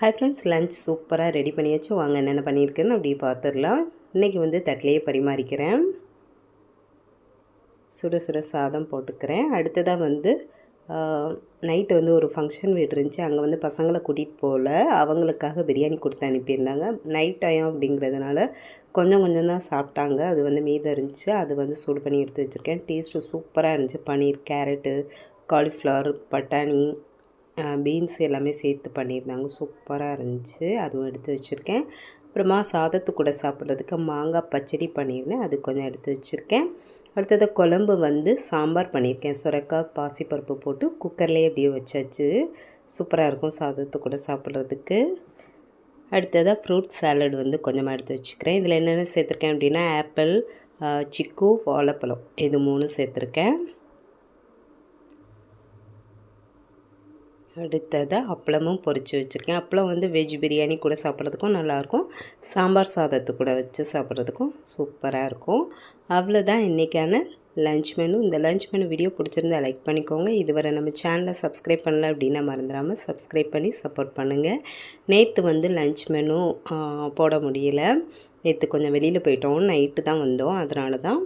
High friends lunch சூப்பராக ready பண்ணியாச்சு. வாங்க என்னென்ன பண்ணியிருக்கேன்னு அப்படி பார்த்துடலாம் இன்றைக்கி வந்து தட்டிலேயே பரிமாறிக்கிறேன். சுட சுட சாதம் போட்டுக்கிறேன். அடுத்ததாக வந்து நைட்டு வந்து ஒரு ஃபங்க்ஷன் வீடு இருந்துச்சு அங்கே வந்து பசங்களை கூட்டிகிட்டு போகல அவங்களுக்காக பிரியாணி கொடுத்து அனுப்பியிருந்தாங்க. நைட் டைம் அப்படிங்கிறதுனால கொஞ்சம் கொஞ்சம் தான் சாப்பிட்டாங்க. அது வந்து மீதம் இருந்துச்சு. அது வந்து சூடு பண்ணி எடுத்து வச்சுருக்கேன். டேஸ்ட்டு சூப்பராக இருந்துச்சு. பன்னீர் கேரட்டு காலிஃப்ளவர் பட்டாணி பீன்ஸ் எல்லாமே சேர்த்து பண்ணியிருந்தாங்க. சூப்பராக இருந்துச்சு. அதுவும் எடுத்து வச்சுருக்கேன். அப்புறமா சாதத்து கூட சாப்பிட்றதுக்கு மாங்காய் பச்சடி பண்ணியிருந்தேன். அது கொஞ்சம் எடுத்து வச்சுருக்கேன். அடுத்தது குழம்பு வந்து சாம்பார் பண்ணியிருக்கேன். சுரக்காய் பாசிப்பருப்பு போட்டு குக்கர்லேயே அப்படியே வச்சாச்சு. சூப்பராக இருக்கும் சாதத்து கூட சாப்பிட்றதுக்கு. அடுத்ததாக ஃப்ரூட் சாலட் வந்து கொஞ்சமாக எடுத்து வச்சுக்கிறேன். இதில் என்னென்ன சேர்த்துருக்கேன் அப்படின்னா ஆப்பிள் சிக்கு வாழைப்பழம். இது மூணு சேர்த்துருக்கேன். அடுத்ததாக அப்பளமும் பொறிச்சு வச்சுருக்கேன். அப்பளம் வந்து வெஜ் பிரியாணி கூட சாப்பிட்றதுக்கும் நல்லாயிருக்கும். சாம்பார் சாதத்து கூட வச்சு சாப்பிட்றதுக்கும் சூப்பராக இருக்கும். அவ்வளோதான் இன்றைக்கான லஞ்ச் மெனு இந்த லஞ்ச் மெனு வீடியோ பிடிச்சிருந்தா லைக் பண்ணிக்கோங்க. இதுவரை நம்ம சேனலை சப்ஸ்கிரைப் பண்ணல அப்படின்னா மறந்துடாமல் சப்ஸ்கிரைப் பண்ணி சப்போர்ட் பண்ணுங்கள் நேற்று வந்து லஞ்ச் மெனு போட முடியல. நேற்று கொஞ்சம் வெளியில் போயிட்டோம். நைட்டு தான் வந்தோம். அதனால தான்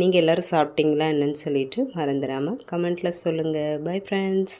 நீங்கள் எல்லோரும் சாப்பிட்டீங்களா என்னன்னு சொல்லிவிட்டு மறந்துடாமல் கமெண்ட்டில் சொல்லுங்கள் பை ஃப்ரெண்ட்ஸ்